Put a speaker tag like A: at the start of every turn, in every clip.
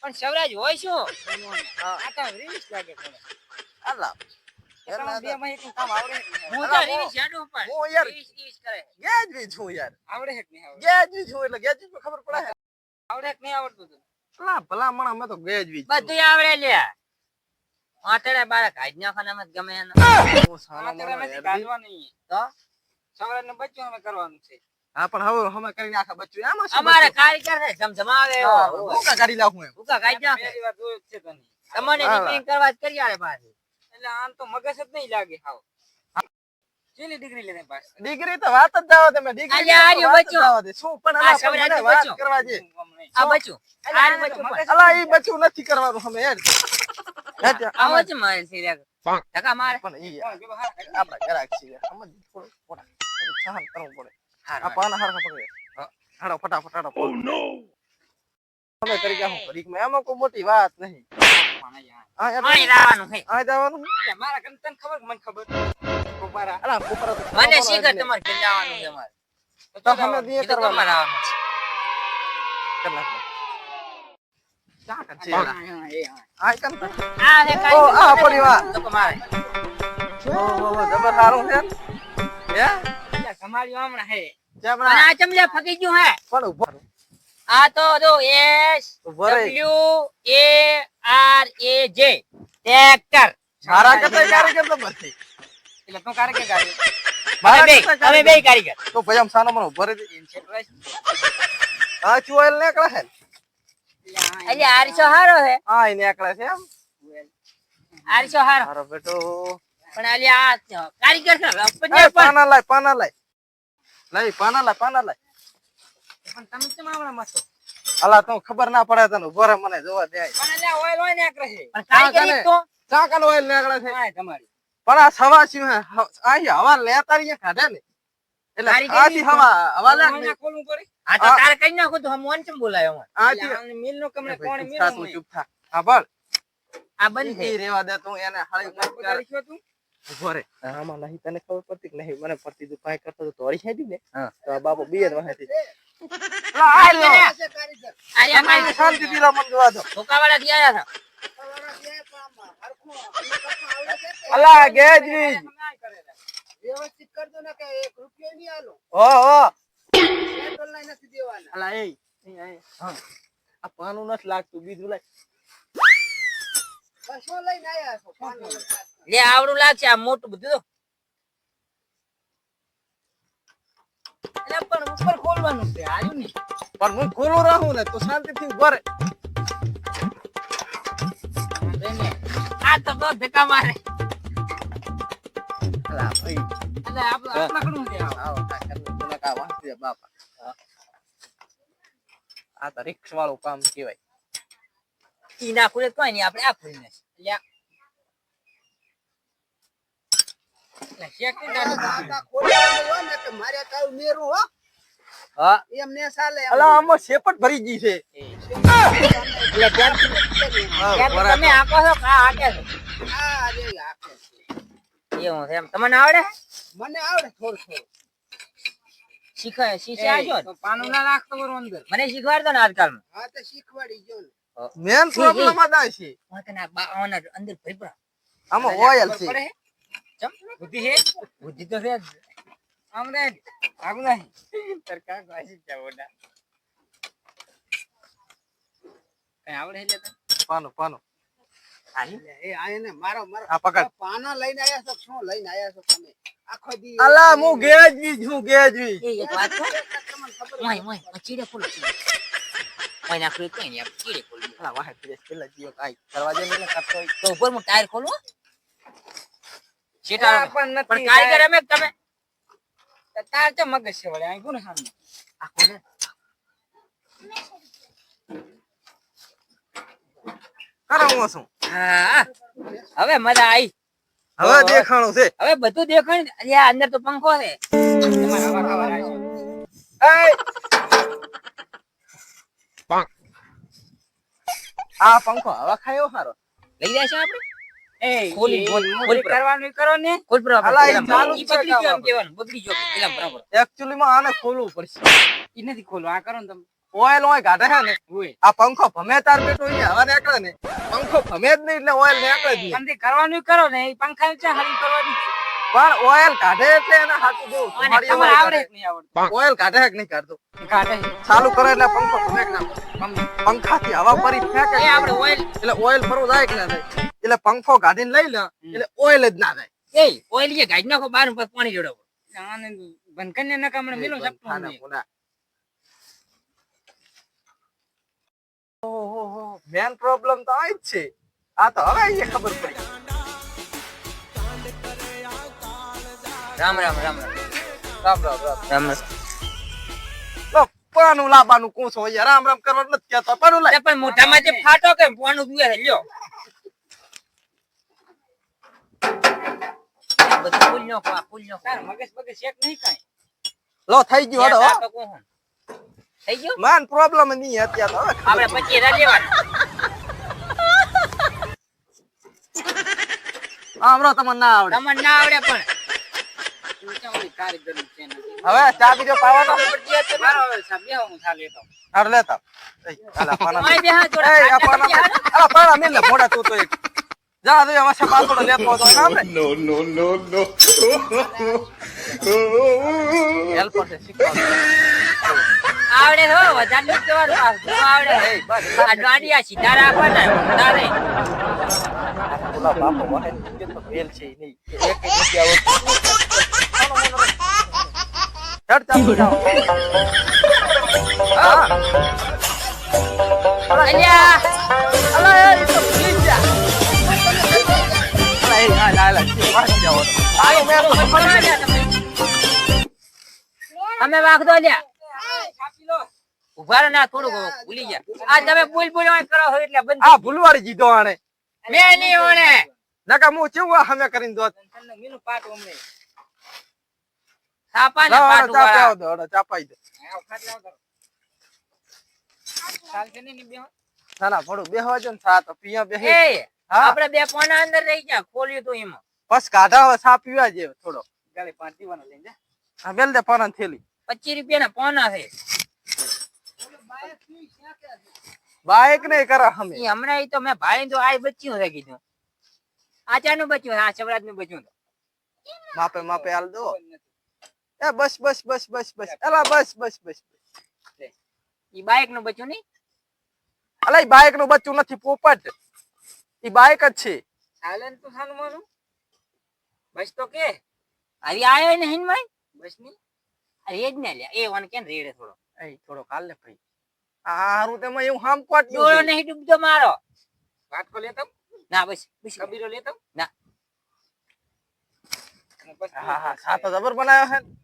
A: પણ સવરાજ હોય શું?
B: આ તો રીસ લાગે કોને
C: અલા
B: તમારે બે માં એક કામ આવડે છે કે નહીં?
A: હું
C: અલા,
A: તો
C: હું-
A: રીસ હેડું પણ
C: હું યાર-
A: રીસ રીસ કરે.
C: ગેજવી છું યાર.
B: આવડે છે કે નહીં આવડે
C: ગેજવી છું એટલે ગેજવી ખબર પડે.
B: આવડે નહીં આવડતું તું?
C: ભલા ભલા મણા તો ગેજવી
A: બધું આવડે લે. આતડે બાળક આજ ના ગમે એને.
B: આ તો નથી કાઢવાનું ઈ.
A: તો
B: સવારનું બચ્ચું અમે કરવાનું છે.
C: હા પણ હવે અમે કરીને આખા બચ્ચું આમાં શું
A: અમારે
C: બચ્ચું?
A: કારીગર છે જમજમાવે એવો.
C: હા, ભૂકા કાઢી નાખું એમ
A: ભૂકા કાઢી નાખે
B: પહેલી વાર જોયું જ છે તને.
A: તમને
C: હા.
A: રિપેરિંગ કરવા જ કરી આલે પાછી
B: એટલે આમ તો મગજ જ નહીં લાગે હાવ ચેલી ડિગ્રી લેને પાસ
C: ડિગ્રી તો વાત જ જાવ તમે ડિગ્રી
A: અલ્યા, આર્યું
C: વાત જ
A: બચ્ચું.
C: જાવા દે. શું પણ
A: આ
C: અલા, પણ
A: સવરાજનું
C: મને વાત
A: બચ્ચું.
C: કરવા દે
A: આ બચ્ચું આ બચ્ચું પણ.
C: અલા ઈ બચ્ચું નથી કરવાનું અમે યાર હેટ,
A: આ બચ્ચું મારે છે રે. ધક્કા મારે
C: પણ ઈ
B: કોણ કે બહાર કાઢી?
C: આપડા ગ્રાહક છીએ સમજ થોડું થોડા થોડું સહન કરવું પડે આ
A: હારું,
C: પાના હરખા પકડે હા, હાડો ફટાફટ હાડો અમે કરી ગયા હું ઘડીકમાં એમાં કોઈ મોટી વાત નહીં. આ
A: લાવવાનું છે
C: આ જવાનું
B: એટલે મારા કરતા તને ખબર કે મને ખબર કોપારા.
C: અલા કુપરા
A: મને શીખર. તમારે ઘેર જવાનું છે અમારે
C: તો
A: એ તો
C: કરવાનું
A: આવવાનું છે.
C: કરી નાખો. છે
B: હા. હા, હા.
C: આ કર
A: આ છે કાંઈ
C: ઓ, આ પડી
A: મારે
C: ઓ, ઓ, ઓ, જબર સારું છે હે
B: તમારી હમણાં હે.
C: જેમ
A: આ ચમલે ફકી ગયું હે.
C: પણ ઊભો
A: આ તો જો S W A R A J. Tractor.
C: મારા કરતા કારીગર તો નથી
B: એટલે તું કારે કે ગાડી?
A: અમે બે અમે બે કારીગર
C: તો ભાઈ આમ સાનો મને ઊભો રહી દે. આ ચુએલ નીકળે છે?
A: એટલે આરસો હારો
C: એમ?
A: આરસો હારો.
C: મારો બેટો.
A: પણ આલી આ કારીગર છે.
C: પાના લાય પાના લાય. લઈ પાના લાય પાના લાય
B: પણ તમે કેમ હમણાં મસ્તો
C: અલા તો ખબર ના પડે તને ઊભો મને જોવા દે.
B: પણ એટલે ઓઇલ હોય ને આકરે છે
A: કારીગર એક તો?
C: ચા કાનો ઓઇલ નીકળે છે?
B: હા, તમારી.
C: પણ આ સવા છે હે? હ- આ ઈ હવા લેતા રહી કાઢે ને. એટલે આથી હવા હવા લે
B: ઓઇલ કોલું કરી?
A: આ તો તારે કઈ નાખું તો હમ વંચમ બોલાયો અમાર?
C: આથી
B: મિલ નો કમરે કોણ
C: મિલ તું
B: મિલનું
C: ચૂપ થા. હા બળ
A: આ બંધ
C: રેવા દે તું એને હાળી
B: નહીં.
C: કર.
B: તું?
C: ઊભો રે. આમાં નહીં તને ખબર પડતી કે નહીં? મને પડતી તું કાંઈ કરતો તો તોડી ખાધી ને તો આ બાપુ બીએ જ અલા
B: વ્યવસ્થિત કરજો ને કે રૂપિયો નહીં આલો.
C: ઓ ઓ
B: પેટ્રોલ લાઈ નથી દેવાના.
C: અલા એ હા. આ પાનું નથી લાગતું બીજું લઈ
B: બસો લઈને આયા છો? પાનો લઈને.
A: લે આવડું લાગશે આ મોટું બધું. પણ ઉપર ખોલવાનું છે આયું ને.
C: પણ હું ખોલું રહું ને તો શાંતિ થી ઊભો રે
A: આ તો બહુ ધક્કા મારે.
B: આ.
C: તો રિક્ષ વાળું કામ કેવાય
A: ઈ ના ખુલે કઈ નહીં આપડે આ ખુલી નાખું.
B: આ ખોલવાનું હોય ને કે મારે કાંઈ ઉમેરવું હો
C: હા
B: એમ ને ચાલે એમ.
C: અલા આમાં શેપટ ભરી ગઈ છે.
A: એટલે જેમ
C: હા,
A: જેમ
C: બરાબર.
A: તમે આંકો છો કા હાકે છો.
B: આ રે આખે છે.
A: એવું છે એમ. તમને આવડે?
B: મને આવડે થોડું થોડું.
A: શીખાય શીખે
B: તો પાનું ના રાખતો બરો અંદર.
A: મને શીખવાડતો ને આજકાલ
B: હા તો શીખવાડી જો
C: મેન પ્રોબ્લેમ આ છે.
A: અંદર ભરી
C: આમાં ઓઇલ છે.
B: પડે બુદ્ધિ હે
A: બુદ્ધિ તો છે
B: આમ રે આગુ નહીં. તાર કા ગાસી જાવડા કઈ આવડે એટલે
C: પાનો પાનો.
B: એટલે એ આ એને મારો મારો.
C: આ પકડ.
B: પાના લઈને આયા છો? શું લઈને આયા છો તમે? આખો દી
C: અલા હું ગેજવી છું ગેજવી
A: એક વાત કહું?
B: તમને ખબર
A: ઓય ઓય ઓય ચીડે ખોલો ચીડે ઓય કોઈ નહીં ચીડે ખોલી
C: અલા પેલા જીઓ કાઈ કરવા દે ને
A: તો ઉપર હું ટાયર ખોલું હો?
B: પણ નથી
A: પણ કારીગર અમે તમે?
B: તાર તો મગજ છે વળે અહીં કોને સામે?
A: આ ખોલે
C: કરે હું શું
A: હા હવે મજા આવી
C: હવે દેખાણું છે.
A: હવે બધું દેખાણ અલ્યા અંદર તો પંખો છે.
C: આ પંખો હવા ખાયો સારો.
A: લઈ જાય છે આપણે? ખોલી, ખોલી.
B: કરવાનું કરો ને.
A: ખોલ બરાબર
C: ચાલુ
A: બગડી ગયું એમ કહેવાનું બગડી ગયો પેલા બરાબર.
C: એકચ્યુઅલી માં આને ખોલવું પડશે.
B: ઈ નથી ખોલવું આ કરો ને તમે.
C: ઓઇલ ઓય કાઢે છે ને આ પંખો ભમે તાર હવા નીકળે ને પંખો ભમે જ નહીં એટલે ઓઇલ નીકળે જ નહીં.
B: કરવાનું કરો ને એ પંખા છે હારી કરવાની.
C: પણ ઓઇલ કાઢે એટલે એને તમારી
B: આવડે નહીં આવડતું.
C: ઓઇલ કાઢે કે નહીં કાઢતો
B: કાઢે
C: ચાલુ કરે એટલે પંખો ભમે ના? પંખાથી હવા ફરી ફેંકે.
B: એ આપણે ઓઇલ
C: એટલે ઓઇલ ફરવું જાય કે ના જાય એટલે પંખો કાઢીને લઈ લે એટલે ઓઇલ જ ના જાય
A: એ ઓઇલ જે ગાડી નાખો બાર ઉપર પાણી જોડો
B: આને બંધ કરીને નકા હમણાં મિલો નહીં.
C: ખુના. ઓહોહો, main તો આ જ છે. આ તો હવે અહીંયા ખબર પડી.
A: રામ રામ રામ. રામ
C: રામ રામ. રામ
A: રામ.
C: પાનું લાબાનું કોસો યાર રામ રામ કરવા નથી કહેતો. પાનું લાય.
A: પણ મોઢામાં જે ફાટો કે પાનું પીવે છે લ્યો.
B: મગજ બગજ નહીં કાંઈ.
C: લો થઈ ગયો હડો
A: થઈ ગયો?
C: માન પ્રોબ્લેમ નહીં અત્યારે હવે
A: આપણે પછી રા લેવાનું
C: આમરો આમ રો તમને ના આવડે.
A: તમને ના આવડે પણ.
C: હવે ચા બીજો પાવાનો
A: આવડે હો વધારે આવડે.
C: નહીં. હેડ
A: અમે વાગ દો ના થોડું ભૂલી ગયા. આ તમે ભૂલ ભૂલ કરો છો એટલે બંધ.
C: આ ભૂલવાડી જીધો આણે.
A: મેં નહીં ઓણે.
C: નકા મુ ચેવું હમે કરીને દો
B: તમને મીનું પાટ ઓમે
A: થાપા ને
C: લાવો,
A: પાટું
C: ચાપે
A: વાળા.
C: આવો દો, હળો, ચાપાઈ દો.
B: આવ ખાટલા ઉતારો ચાલશે નહીં ને બેહો
C: ના ના ભડું બેહવા જો ને સા તો પિયા બેહી.
A: એ
C: હા.
A: આપણે બે પોના અંદર રહી જા ખોલ્યું તું એમાં.
C: બસ કાઢા હવે સા પીવા જે થોડો
B: ગાલે પાંચ દીવાનો લઈને જા.
C: આ બેલ દે પાના થેલી.
A: પચીસ રૂપિયા ના પોના છે.
C: બાઈક નહીં કરે હમે
A: ઈ હમણાં ઈ તો મેં ભાઈ તો આ બચ્યું છે કીધું. આ ચાનું બચ્યું આ શિવરાજનું બચ્યું
C: માપે માપે હાલ દો. એ બસ બસ બસ બસ બસ. અલા બસ બસ બસ.
A: ઈ બાઈકનું બચ્યું નહીં?
C: અલા ઈ બાઈકનું બચ્ચું નથી પોપટ. ઈ બાઈક જ છે.
B: સાયલન્ટ તો સાનું મારું. બસ તો કે.
A: અરે આયો ને હિનભાઈ
B: બસની.
A: અરે એ જ ને લે. એ વન કેન રેડે થોડો.
C: એ થોડો કાલ ને ભાઈ. આ હારું તમે એવું હામ કોટ
A: ડોળો. નહીં ડૂબતો મારો.
B: વાટકો લેતો
A: ના બસ બસ.
B: કબીરો લેતો
A: ના.
C: હા હા સાતો જબર બનાવ્યો છે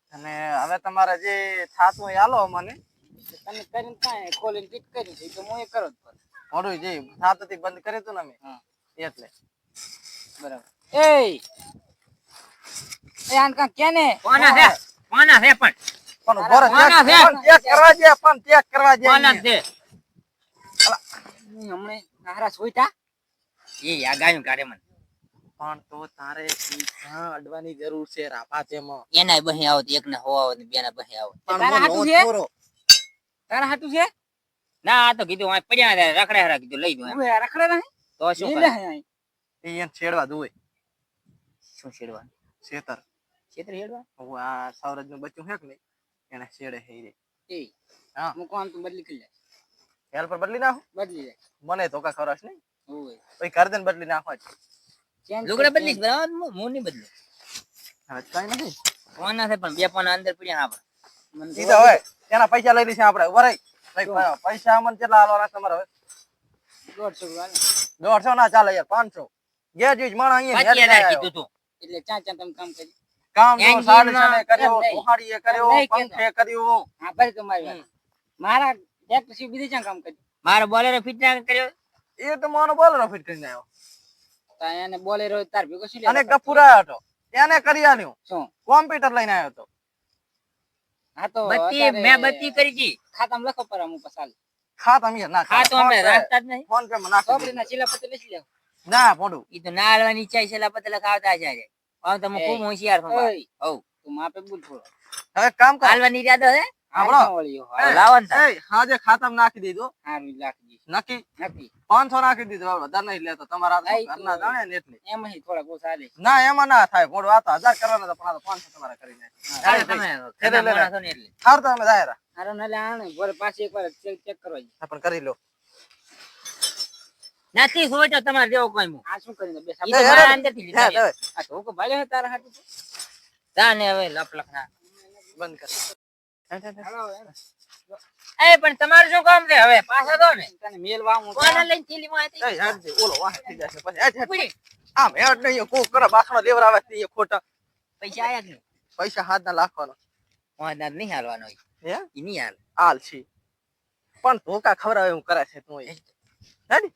C: અને
B: હવે
C: તમારે જે થાતું હોય હાલો મને.
B: તમે કરીને કાંઈ ખોલીને ટીક કર્યું દઈ તો હું એ કરો જ
C: મોડું જે થાતું થી બંધ કર્યું હતું ને અમે. એટલે.
B: બરાબર. એ એ આન કાં કેને
A: કોના છે કોના છે પણ?
C: પણ ઊભો
A: કોના છે?
C: ચેક કરવા દે પણ ચેક કરવા દે
A: કોના છે
B: હમણે નારા સોઈટા
A: એ આ ગાયું કાઢે મને.
C: પણ તો તારે અડવાની જરૂર છે રાપા તેમાં
A: એના બહી આવો એક ને હો આવો બે ના બહી
C: આવો.
B: તારા હાટું છે? તારા હાટું છે?
A: ના આ તો કીધું આ પડ્યા હતા રખડે હરા કીધું લઈ
B: આ રખડે નહીં?
A: તો શું કરે?
B: લે અહીં.
C: છેડવા દઉં
A: શું છેડવા?
C: છેતર.
A: છેતર હેડવા?
C: હું આ સૌરજનું બચ્ચું હેક કે એને છેડે હે રે.
B: એ
C: હા.
B: હું કોણ તું બદલી કરી લે
C: હેલ્પર બદલી નાખું?
B: બદલી જાય
C: મને ધોકા ખરાશ નહીં?
B: ઓય.
C: પછી કર દે બદલી નાખવા જ
A: લુગડા બદલીશ બરાબર હું- નહીં બદલું?
C: હવે કઈ નથી.
A: કોના છે પણ બે પોના અંદર પડ્યા આપણે.
C: સીધા હોય તેના પૈસા લઈ લઈશું આપણે. ઊભા રહી. પૈસા અમને કેટલા હાલવાના તમારે હવે?
B: દોઢસો
C: દોઢસો ના ચાલે યાર પાંચસો. ગયા જોઈશ માણસ અહીંયા.
A: કીધું તું
B: એટલે ચા ચા તમે કામ કરી.
C: કામ કર્યો
A: Engine
C: સાડી
A: માં
C: કર્યો. ઉહાડીએ કર્યો. પંખે કર્યું.
B: હા ભાઈ તમારી મારા સિવાય બીજું ક્યાં કામ કર્યું?
A: મારો બોલેરો ફિટ ના કર્યો?
C: એ તો મારો બોલરો ફિટ કરીને આવ્યો.
B: તો એને બોલેરો તાર ભેગો શું
C: અને ગફુરા હતો. એને કરી આલ્યું.
B: શું?
C: કોમ્પ્યુટર લઈને આવ્યો હતો
B: હા તો
A: બત્તી
B: અત્યારે
A: બત્તી કરી હતી
B: ખાતામાં લખો પર પસાલ
C: ના
A: હા અમે રાખતા જ નહીં.
C: ફોન પે માં નાખી
B: ચોપડી ના. ચીલા લેવું
C: ના મોડું
A: ઈ તો ના હાલવાની ઈચ્છા છે એટલે પતલા ખાવતા જાય હવે તમે ખૂબ હોશિયાર છો
B: ઓય, તું માપે બોલ થોડો.
C: હવે કામ કર.
A: હાલવાની ઈરાદો
B: હા.
C: હાજે ખાતામાં નાખી દીધું.
B: હારું
C: નક્કી? પાંચસો નાખી દીધું. વધારે નહીં લેતો. તમારા ઘરના જાણે ને એટલે
B: એમાં થોડા બહુ
C: ના એમાં ના થાય. હજાર કરવાના તો પણ આ તો પાંચસો તમારા કરીને
A: તારે તમે
C: ખેરે
A: ઘરના
C: લે.
A: માણસો ને એટલે.
C: સારું તો અમે જાય
B: હારો નાલે આણે. ભલે પાછી એકવાર ચેક ચેક કરવા
C: પણ કરી લો.
A: નથી સોચો તમારે જેવો કઈ.
B: આ શું કરી બે.
A: અંદરથી
C: હે,
A: લીધા
B: આ તો તારા હાટુ
A: હવે લપ લખ ના
C: બંધ કર.
A: એ પણ તમારું શું કામ છે? હવે પાછા દો ને.
B: તને મેલવા હું
A: કોને લઈને થેલીમાં હતી?
C: એ, હેડ દે, ઓલો વાહ થઈ જશે પછી.
A: ઉપડી.
C: આમ હેડ નહીં કોક કરે બાસણો લેવરાવે છે ખોટા.
A: પૈસા આયા કે
C: પૈસા હાથ ના લાખવાનો
A: મોહનદાર નહીં હાલવાનો
C: હે?
A: ઈ નહીં હાલે.
C: હાલ છે. પણ ધોકા ખવરાવે એવું કરે છે તું હે હેડ.